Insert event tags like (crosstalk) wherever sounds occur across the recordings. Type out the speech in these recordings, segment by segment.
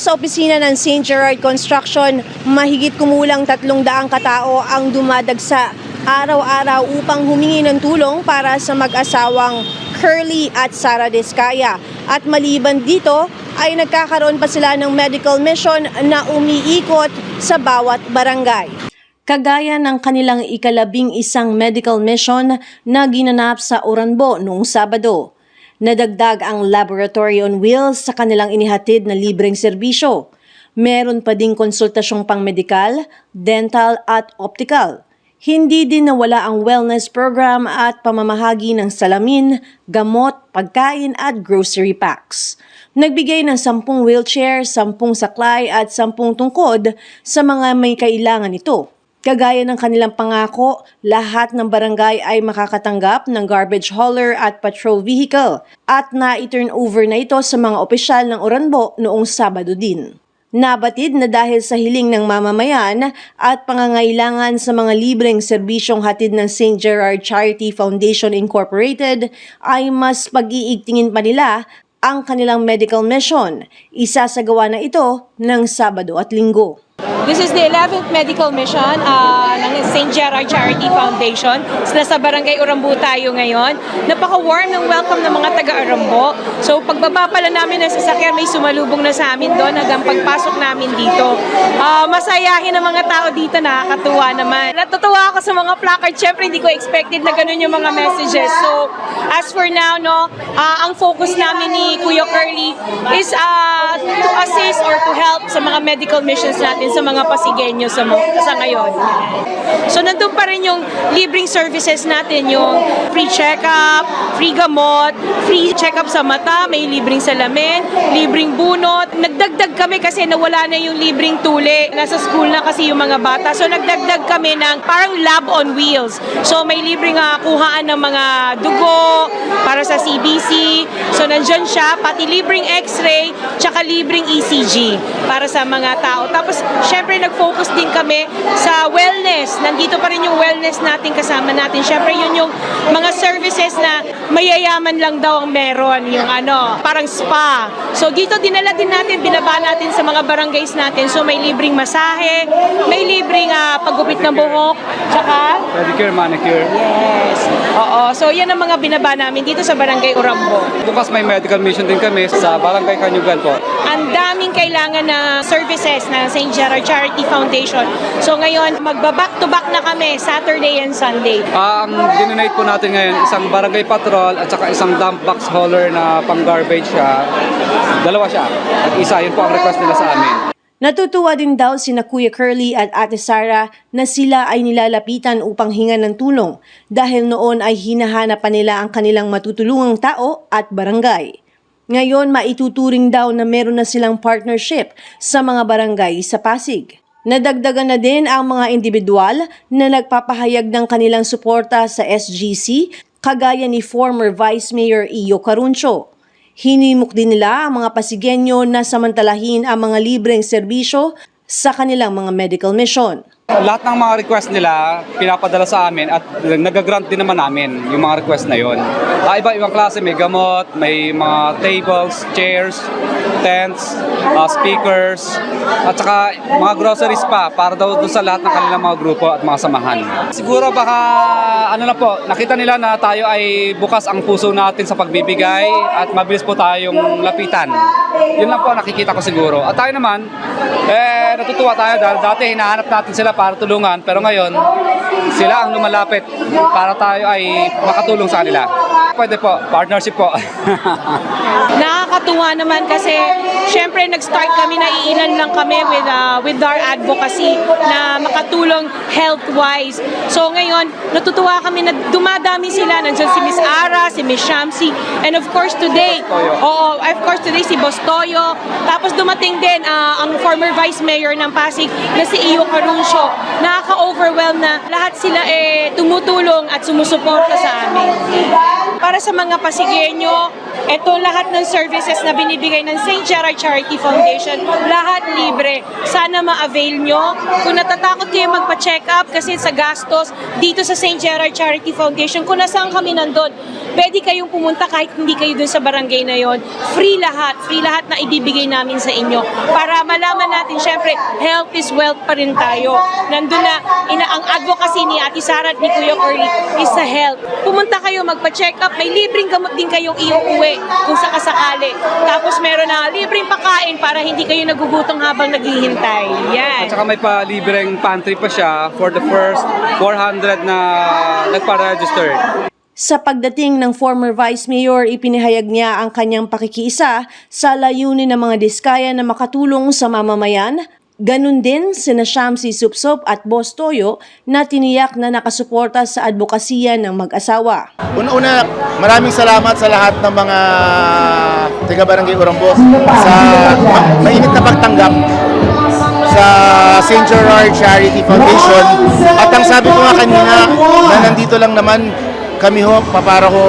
sa opisina ng St. Gerard Construction, mahigit kumulang tatlong daang katao ang dumadagsa araw-araw upang humingi ng tulong para sa mag-asawang Curly at Sara Descaya. At maliban dito, ay nagkakaroon pa sila ng medical mission na umiikot sa bawat barangay. Kagaya ng kanilang ikalabing isang medical mission na ginanap sa Oranbo noong Sabado. Nadagdag ang laboratory on wheels sa kanilang inihatid na libreng serbisyo. Meron pa ding konsultasyong pang-medikal, dental at optical. Hindi din nawala ang wellness program at pamamahagi ng salamin, gamot, pagkain at grocery packs. Nagbigay ng 10 wheelchair, 10 saklay at 10 tungkod sa mga may kailangan ito. Kagaya ng kanilang pangako, lahat ng barangay ay makakatanggap ng garbage hauler at patrol vehicle at na-turn over na ito sa mga opisyal ng Oranbo noong Sabado din. Nabatid na dahil sa hiling ng mamamayan at pangangailangan sa mga libreng serbisyong hatid ng St. Gerard Charity Foundation Incorporated ay mas pag-iigtingin pa nila ang kanilang medical mission. Isasagawa na ito ng Sabado at Linggo. This is the 11th medical mission uh, ng St. Gerard Charity Foundation. Nasa Barangay Urambo tayo ngayon. Napaka-warm ng welcome ng mga taga-Urambo. So pagbaba pala namin ng sasakyan, may sumalubong na sa amin doon hanggang pagpasok namin dito. Uh, masayahin ang mga tao dito, nakakatuwa naman. Natutuwa ako sa mga placard. Siyempre, hindi ko expected na ganun yung mga messages. So, as for now, no, uh, ang focus namin ni Kuya Curly is uh, to assist or to help sa mga medical missions natin sa mga pasigenyo sa, mo- sa ngayon. So nandun pa rin yung libreng services natin, yung free check-up, free gamot, free check-up sa mata, may libreng salamin, libreng bunot. Nagdagdag kami kasi nawala na yung libreng tuli. Nasa school na kasi yung mga bata. So nagdagdag kami ng parang lab on wheels. So may libreng uh, kuhaan ng mga dugo para sa CBC. So nandyan siya, pati libreng x-ray, tsaka libreng ECG para sa mga tao. Tapos, syempre, nag-focus din kami sa wellness. Nandito pa rin yung wellness natin kasama natin. Syempre, yun yung mga services na mayayaman lang daw ang meron. Yung ano, parang spa. So, dito dinala din natin, binaba natin sa mga barangays natin. So, may libreng masahe, may libreng ah, paggupit ng buhok, tsaka Pedicure, manicure. Yes. Oo. So, yan ang mga binaba namin dito sa Barangay Urambo. Bukas may medical mission din kami sa Barangay Kanyugan po. Ang daming kailangan na services ng St. Gerard Charity Foundation. So, ngayon, magba-back to back na kami Saturday and Sunday. Ang dinonate po natin ngayon, isang barangay patrol at saka isang dump box hauler na pang garbage siya. Dalawa siya. At isa, yun po ang request nila sa amin. Natutuwa din daw sina Kuya Curly at Ate Sara na sila ay nilalapitan upang hinga ng tulong dahil noon ay hinahanap pa nila ang kanilang matutulungang tao at barangay. Ngayon maituturing daw na meron na silang partnership sa mga barangay sa Pasig. Nadagdagan na din ang mga individual na nagpapahayag ng kanilang suporta sa SGC kagaya ni former Vice Mayor Iyo Caruncio. Hinimok din nila ang mga Pasigenyo na samantalahin ang mga libreng serbisyo sa kanilang mga medical mission. Lahat ng mga request nila, pinapadala sa amin at nagagrant din naman namin yung mga request na yon. Ah, iba-ibang klase, may gamot, may mga tables, chairs, tents, ah, speakers, at saka mga groceries pa para daw doon sa lahat ng kanilang mga grupo at mga samahan. Siguro baka, ano na po, nakita nila na tayo ay bukas ang puso natin sa pagbibigay at mabilis po tayong lapitan. Yun lang po nakikita ko siguro. At tayo naman, eh, natutuwa tayo dahil dati hinahanap natin sila para tulungan, pero ngayon, sila ang lumalapit para tayo ay makatulong sa kanila. Pwede po, partnership po. (laughs) Nakakatuwa naman kasi syempre nag-start kami na iilan lang kami with uh, with our advocacy na makatulong health-wise. So ngayon, natutuwa kami na dumadami sila. Nandiyan si Miss Ara, si Miss Shamsi, and of course today, oo, of course today si Boss Toyo. Tapos dumating din ah, ang former Vice Mayor ng Pasig na si Iyo Caruncio. Nakaka-overwhelm na lahat sila eh tumutulong at sumusuporta sa amin. Para sa mga Pasigenyo, ito lahat ng services na binibigay ng St. Gerard Charity Foundation, lahat libre. Sana ma-avail nyo. Kung natatakot kayo magpa-check up kasi sa gastos dito sa St. Gerard Charity Foundation, kung nasaan kami nandun, pwede kayong pumunta kahit hindi kayo dun sa barangay na yon. Free lahat, free lahat na ibibigay namin sa inyo para malaman natin, syempre, health is wealth pa rin tayo. Nandun na, ina, ang advocacy ni Ate Sara at ni Kuya Curly is sa health. Pumunta kayo, magpa-check up, may libreng gamot din kayong iuuwi kung sakasakali. Tapos meron na libreng pakain para hindi kayo nagugutom habang naghihintay. Yan. At saka may pa libreng pantry pa siya for the first 400 na nagpa-register. Sa pagdating ng former Vice Mayor, ipinahayag niya ang kanyang pakikiisa sa layunin ng mga diskaya na makatulong sa mamamayan. Ganun din sina Shamsi Supsop at Boss Toyo na tiniyak na nakasuporta sa advokasya ng mag-asawa. Una-una, maraming salamat sa lahat ng mga taga Barangay Urambo sa ma- mainit na pagtanggap sa St. Gerard Charity Foundation. At ang sabi ko nga kanina, na nandito lang naman kami ho, para ko,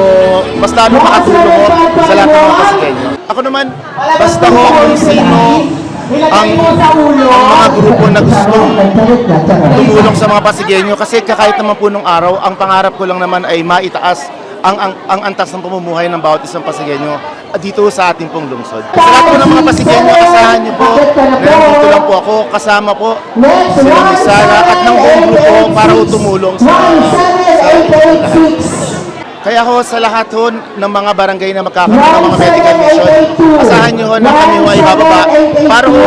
mas lalo makatulong ho sa lahat ng mga Pasigueño. Ako naman, basta ho kung sino ang, ang mga grupo na gustong tumulong sa mga Pasigueño kasi kakahit naman po nung araw, ang pangarap ko lang naman ay maitaas ang, ang, ang antas ng pamumuhay ng bawat isang ah, dito sa ating pong lungsod. Sa lahat po ng mga Pasigueño, asahan niyo po na nandito lang po ako, kasama po si Sara at ng buong grupo para tumulong sa. Kaya ho sa lahat ho ng mga barangay na magkakaroon ng mga medical mission, asahan nyo ho na kami ho ay bababa para ho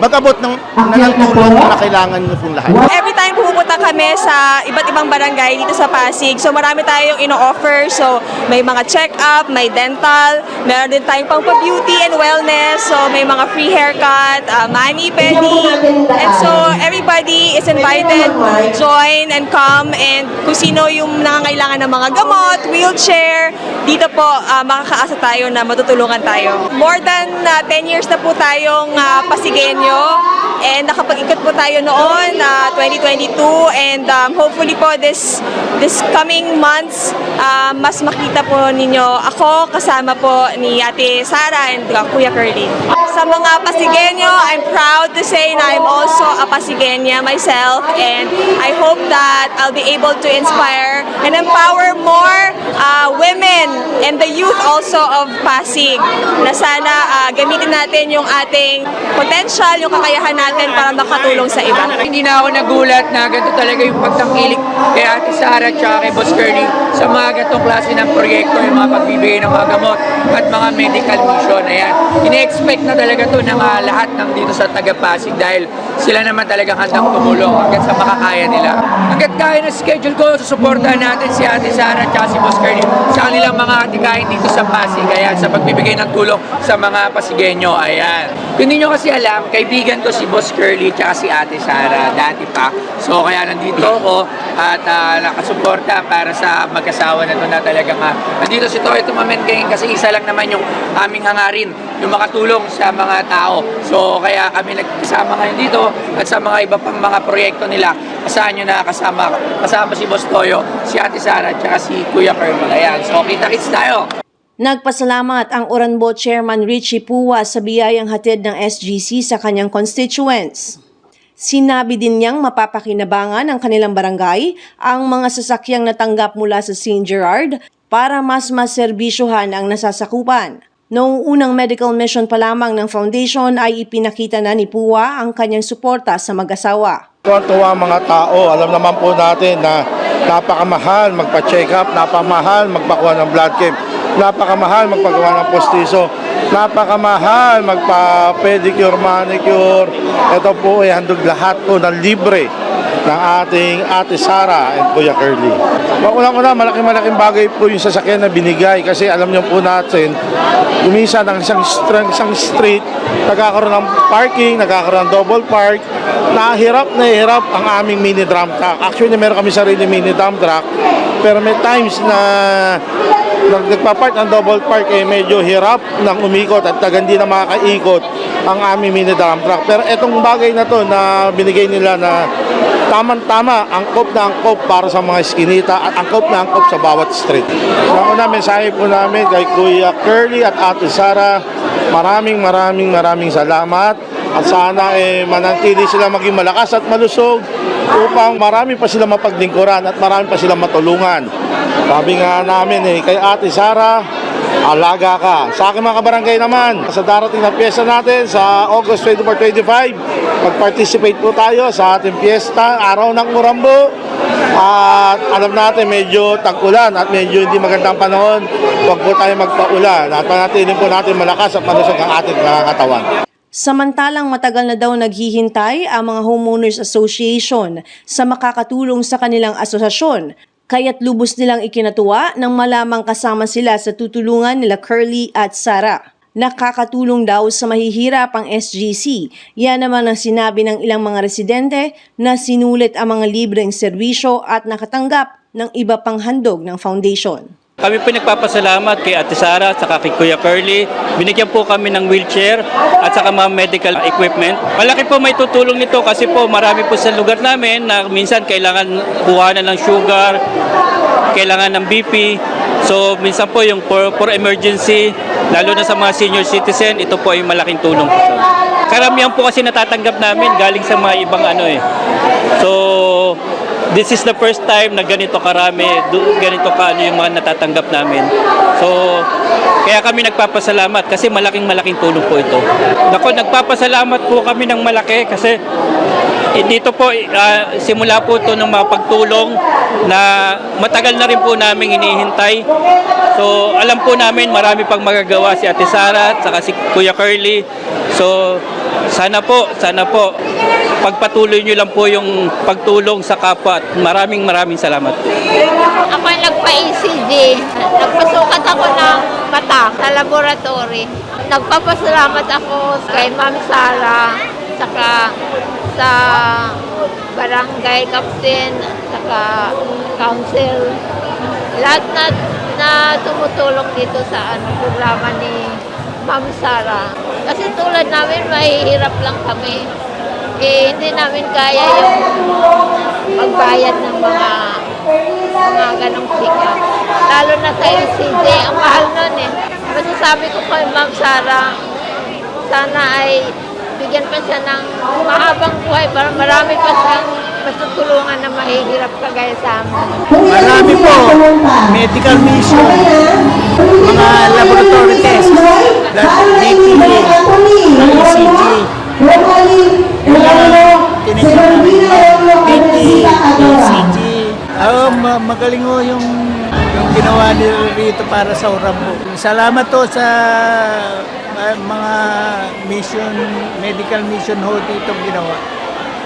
mag-abot ng, na ng tulong na kailangan nyo pong lahat. Every time pumupunta kami sa iba't ibang barangay dito sa Pasig, so marami tayong ino-offer. So may mga check-up, may dental, meron din tayong pang beauty and wellness. So may mga free haircut, uh, mani, pedi. And so everybody is invited to join and come and kung sino yung nangangailangan ng mga gamot, wheelchair, dito po uh, makakaasa tayo na matutulungan tayo. More than uh, 10 years na po tayong uh, Pasigueño and nakapag-ikot po tayo noon na 2022 and um, hopefully po this this coming months uh, mas makita po ninyo ako kasama po ni Ate Sara and uh, Kuya Curly. Sa mga Pasigueño, I'm proud to say na I'm also a Pasigueña myself and I hope that I'll be able to inspire and empower more uh, women and the youth also of Pasig na sana uh, gamitin natin yung ating potential, yung kakayahan natin para makatulong sa iba. Hindi na ako nagulat na ganito talaga yung pagtangkilik kay Ate Sara at kay Boss Curly sa mga ganitong klase ng proyekto, yung mga pagbibigay ng mga gamot at mga medical mission. Ayan. Ine-expect na talaga to ng ah, lahat ng dito sa taga Pasig dahil sila naman talagang handang tumulong hanggang sa makakaya nila. Hanggat kaya na schedule ko, susuportahan natin si Ate Sara at si Boss Curly sa kanilang mga atikain dito sa Pasig. Ayan, sa pagbibigay ng tulong sa mga Pasigueño. Ayan. Kung hindi kasi alam, kaibigan ko si Boss Curly at si Ate Sara dati pa. So kaya nandito ako at ah, nakasuporta para sa mag-asawa na to na talagang uh, nandito si Toy Tumamen ngayon kasi isa lang naman yung aming hangarin, yung makatulong sa mga tao. So kaya kami nagkasama ngayon dito at sa mga iba pang mga proyekto nila. Asahan nyo na kasama, kasama si Boss Toyo, si Ate Sara at si Kuya Curly. Ayan, so kita-kits tayo. Nagpasalamat ang Oranbo Chairman Richie Puwa sa biyayang hatid ng SGC sa kanyang constituents. Sinabi din niyang mapapakinabangan ng kanilang barangay ang mga sasakyang natanggap mula sa St. Gerard para mas maserbisyohan ang nasasakupan. Noong unang medical mission pa lamang ng foundation ay ipinakita na ni Puwa ang kanyang suporta sa mag-asawa. Tuwa-tuwa mga tao. Alam naman po natin na napakamahal magpa-check up, napakamahal magpakuha ng blood camp, napakamahal magpagawa ng postiso, napakamahal magpa-pedicure, manicure. Ito po ay handog lahat po ng libre ng ating Ate Sara and Kuya Curly. Makulang-una, malaking-malaking bagay po yung sasakyan na binigay kasi alam niyo po natin, umisa ng isang, isang street, nagkakaroon ng parking, nagkakaroon ng double park, nahirap na hirap ang aming mini drum truck. Actually, meron kami sarili mini drum truck, pero may times na nag nagpa-park ng double park eh medyo hirap nang umikot at taga hindi na makakaikot ang aming mini drum truck. Pero etong bagay na to na binigay nila na tamang-tama, angkop na angkop para sa mga eskinita at angkop na angkop sa bawat street. Ang una, mensahe po namin kay Kuya Curly at Ate Sara, maraming maraming maraming salamat at sana eh, manatili sila maging malakas at malusog upang marami pa sila mapaglingkuran at marami pa sila matulungan. Sabi nga namin eh, kay Ate Sara, alaga ka. Sa akin mga kabarangay naman, sa darating na piyesta natin sa August 24-25, mag-participate po tayo sa ating piyesta, Araw ng Urambo. At alam natin medyo tag-ulan at medyo hindi magandang panahon, huwag po tayo magpaulan at panatilin po natin malakas at malusog ang ating mga katawan. Samantalang matagal na daw naghihintay ang mga Homeowners Association sa makakatulong sa kanilang asosasyon, kaya't lubos nilang ikinatuwa nang malamang kasama sila sa tutulungan nila Curly at Sara. Nakakatulong daw sa mahihirap ang SGC. Yan naman ang sinabi ng ilang mga residente na sinulit ang mga libreng serbisyo at nakatanggap ng iba pang handog ng foundation. Kami po nagpapasalamat kay Ate Sara at saka kay Kuya Curly. Binigyan po kami ng wheelchair at saka mga medical equipment. Malaki po may tutulong nito kasi po marami po sa lugar namin na minsan kailangan kuhanan ng sugar, kailangan ng BP. So minsan po yung for, for emergency, lalo na sa mga senior citizen, ito po ay malaking tulong. Karamihan po kasi natatanggap namin galing sa mga ibang ano eh. So this is the first time na ganito karami, ganito ka ano yung mga natatanggap namin. So, kaya kami nagpapasalamat kasi malaking malaking tulong po ito. Nako, nagpapasalamat po kami ng malaki kasi eh, dito po, ah, simula po ito ng mga pagtulong na matagal na rin po namin hinihintay. So, alam po namin marami pang magagawa si Ate Sara at saka si Kuya Curly. So, sana po, sana po, pagpatuloy nyo lang po yung pagtulong sa kapwa maraming maraming salamat. Ako nagpa-ECG. Nagpasukat ako ng mata sa laboratory. Nagpapasalamat ako kay Ma'am Sara, saka sa barangay captain, saka council. Lahat na, na tumutulong dito sa ano, programa ni Ma'am Sara. Kasi tulad namin, mahihirap lang kami. Eh, hindi namin kaya yung magbayad ng mga mga ganong check-up. Lalo na sa LCD, ang mahal nun eh. Masasabi ko kay Ma'am Sara, sana ay bigyan pa siya ng mahabang buhay para marami pa siyang matutulungan na mahihirap kagaya sa amin. Marami po. Medical mission. Mga laboratory tests. Blood BP, ECG. Tinitingnan BP, ECG. Oh, ma- magaling ho yung yung ginawa nila rito para sa Urambo. Salamat to sa uh, mga mission, medical mission ho dito ginawa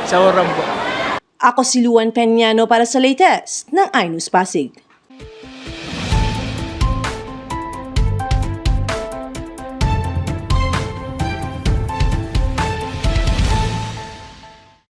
sa Urambo. Ako si Luan Peñano para sa latest ng iNews Pasig.